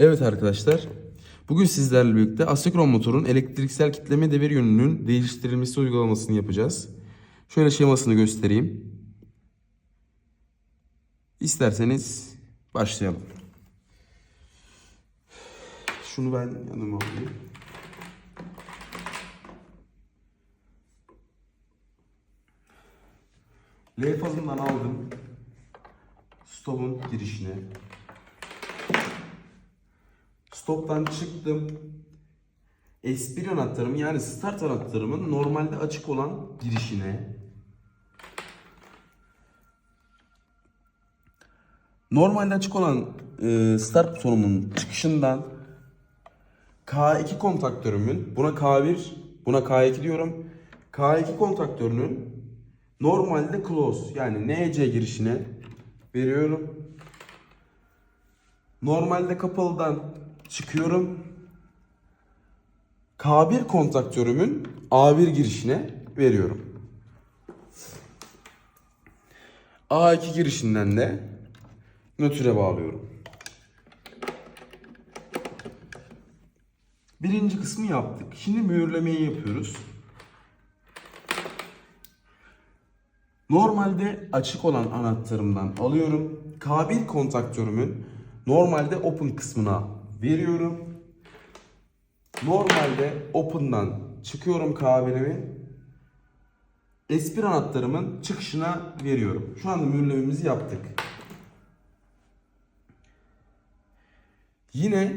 Evet arkadaşlar. Bugün sizlerle birlikte asekron motorun elektriksel kitleme devir yönünün değiştirilmesi uygulamasını yapacağız. Şöyle şemasını göstereyim. İsterseniz başlayalım. Şunu ben yanıma alayım. L fazından aldım. Stop'un girişine. Stop'tan çıktım. S1 anahtarımın yani start anahtarımın normalde açık olan girişine Normalde açık olan e, start butonumun çıkışından K2 kontaktörümün buna K1 buna K2 diyorum. K2 kontaktörünün normalde close yani NC girişine veriyorum. Normalde kapalıdan çıkıyorum. K1 kontaktörümün A1 girişine veriyorum. A2 girişinden de nötre bağlıyorum. Birinci kısmı yaptık. Şimdi mühürlemeyi yapıyoruz. Normalde açık olan anahtarımdan alıyorum. K1 kontaktörümün normalde open kısmına veriyorum. Normalde open'dan çıkıyorum K1'imi. S1 anahtarımın çıkışına veriyorum. Şu anda mühürlememizi yaptık. Yine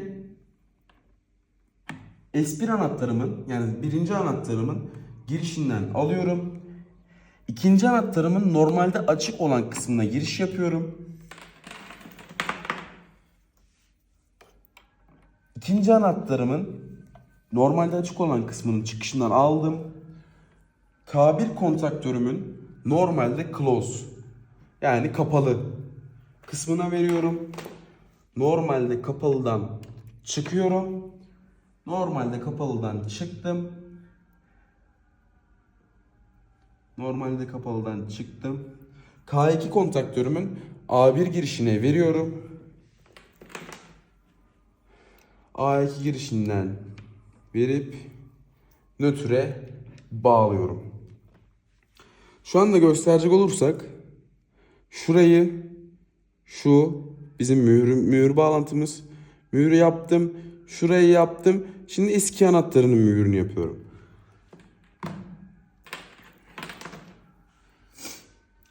S1 anahtarımın yani birinci anahtarımın girişinden alıyorum. İkinci anahtarımın normalde açık olan kısmına giriş yapıyorum. İkinci anahtarımın normalde açık olan kısmının çıkışından aldım. K1 kontaktörümün normalde close yani kapalı kısmına veriyorum. Normalde kapalıdan çıkıyorum. Normalde kapalıdan çıktım. Normalde kapalıdan çıktım. K2 kontaktörümün A1 girişine veriyorum. A2 girişinden verip nötre bağlıyorum. Şu anda gösterecek olursak şurayı şu bizim mühür, mühür bağlantımız. Mühürü yaptım. Şurayı yaptım. Şimdi eski anahtarının mühürünü yapıyorum.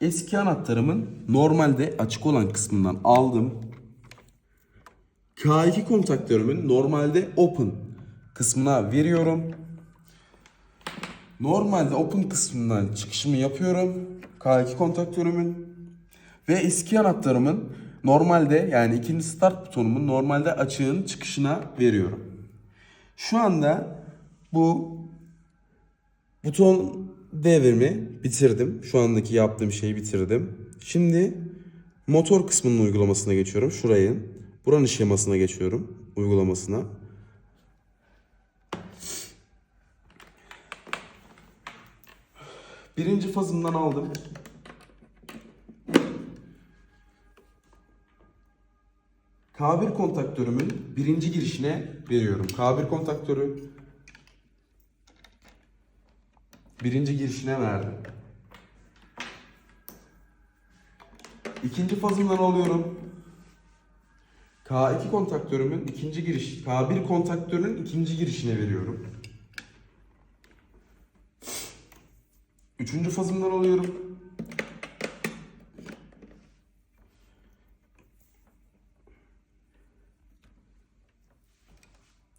Eski anahtarımın normalde açık olan kısmından aldım. K2 kontaktörümün normalde open kısmına veriyorum. Normalde open kısmından çıkışımı yapıyorum. K2 kontaktörümün ve eski anahtarımın normalde yani ikinci start butonumun normalde açığın çıkışına veriyorum. Şu anda bu buton devrimi bitirdim. Şu andaki yaptığım şeyi bitirdim. Şimdi motor kısmının uygulamasına geçiyorum. Şurayı. Buranın şemasına geçiyorum. Uygulamasına. Birinci fazından aldım. K1 kontaktörümün birinci girişine veriyorum. K1 kontaktörü birinci girişine verdim. İkinci fazından alıyorum. K2 kontaktörümün ikinci giriş, K1 kontaktörünün ikinci girişine veriyorum. Üçüncü fazımdan alıyorum.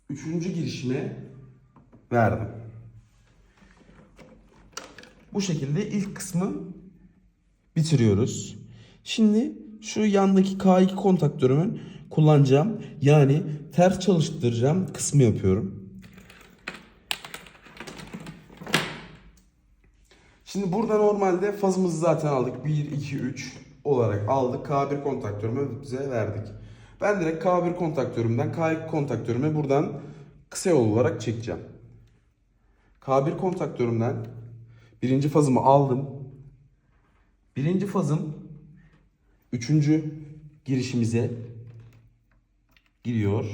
Üçüncü girişime verdim. Bu şekilde ilk kısmı bitiriyoruz. Şimdi şu yandaki K2 kontaktörümün kullanacağım yani ters çalıştıracağım kısmı yapıyorum. Şimdi burada normalde fazımızı zaten aldık. 1, 2, 3 olarak aldık. K1 kontaktörümü bize verdik. Ben direkt K1 kontaktörümden K2 kontaktörüme buradan kısa yol olarak çekeceğim. K1 kontaktörümden birinci fazımı aldım. Birinci fazım üçüncü girişimize Gidiyor.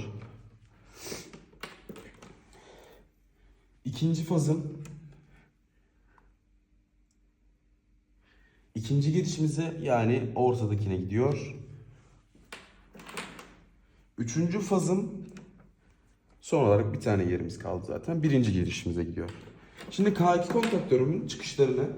İkinci fazım ikinci girişimize yani ortadakine gidiyor. Üçüncü fazım son olarak bir tane yerimiz kaldı zaten. Birinci girişimize gidiyor. Şimdi K2 kontaktörümün çıkışlarını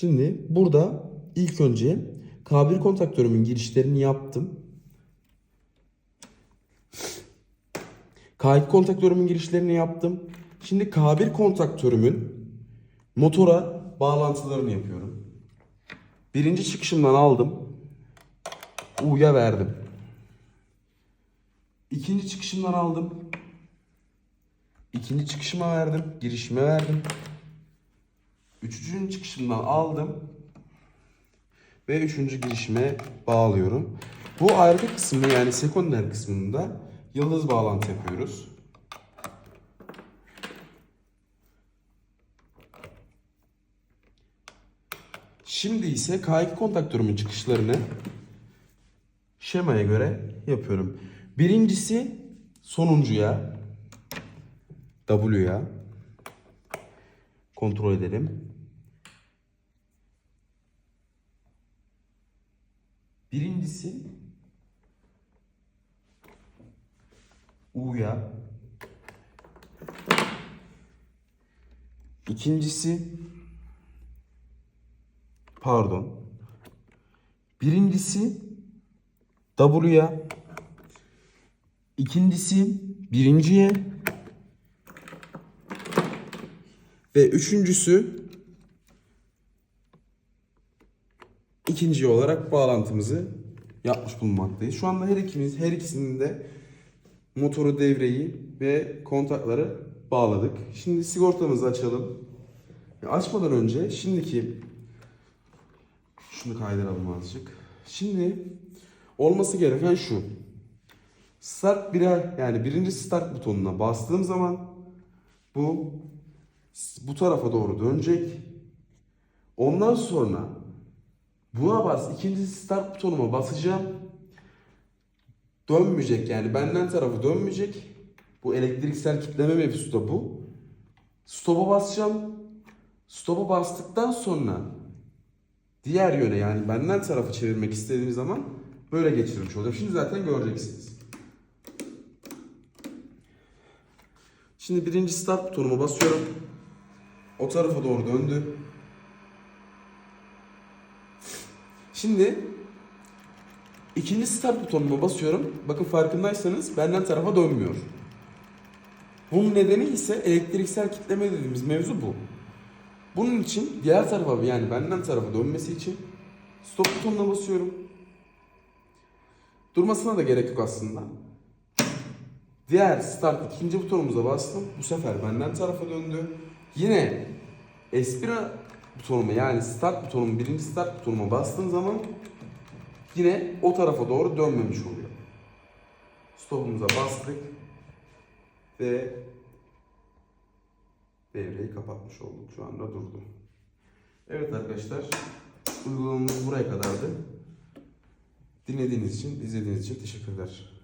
Şimdi burada ilk önce K1 kontaktörümün girişlerini yaptım. K2 kontaktörümün girişlerini yaptım. Şimdi K1 kontaktörümün motora bağlantılarını yapıyorum. Birinci çıkışımdan aldım. U'ya verdim. İkinci çıkışımdan aldım. İkinci çıkışıma verdim. Girişime verdim. Üçüncü çıkışımdan aldım. Ve üçüncü girişime bağlıyorum. Bu arka kısmı yani sekonder kısmında yıldız bağlantı yapıyoruz. Şimdi ise K2 kontaktörümün çıkışlarını şemaya göre yapıyorum. Birincisi sonuncuya W'ya kontrol edelim. Birincisi U'ya İkincisi pardon. Birincisi W'ya İkincisi birinciye ve üçüncüsü ikinci olarak bağlantımızı yapmış bulunmaktayız. Şu anda her ikimiz her ikisinin de motoru devreyi ve kontakları bağladık. Şimdi sigortamızı açalım. Açmadan önce şimdiki şunu kaydıralım azıcık. Şimdi olması gereken şu. Start bire yani birinci start butonuna bastığım zaman bu bu tarafa doğru dönecek. Ondan sonra buna bas ikinci start butonuma basacağım. Dönmeyecek yani benden tarafı dönmeyecek. Bu elektriksel kitleme mevzusu da bu. Stop'a basacağım. Stop'a bastıktan sonra diğer yöne yani benden tarafı çevirmek istediğim zaman böyle geçirmiş olacağım. Şimdi zaten göreceksiniz. Şimdi birinci start butonuma basıyorum. O tarafa doğru döndü. Şimdi ikinci start butonuma basıyorum. Bakın farkındaysanız benden tarafa dönmüyor. Bunun nedeni ise elektriksel kitleme dediğimiz mevzu bu. Bunun için diğer tarafa yani benden tarafa dönmesi için stop butonuna basıyorum. Durmasına da gerek yok aslında. Diğer start ikinci butonumuza bastım. Bu sefer benden tarafa döndü. Yine Espira butonuma yani start butonumun birinci start butonuma bastığım zaman yine o tarafa doğru dönmemiş oluyor. Stopumuza bastık ve devreyi kapatmış olduk. Şu anda durdu. Evet arkadaşlar uygulamamız buraya kadardı. Dinlediğiniz için, izlediğiniz için teşekkürler.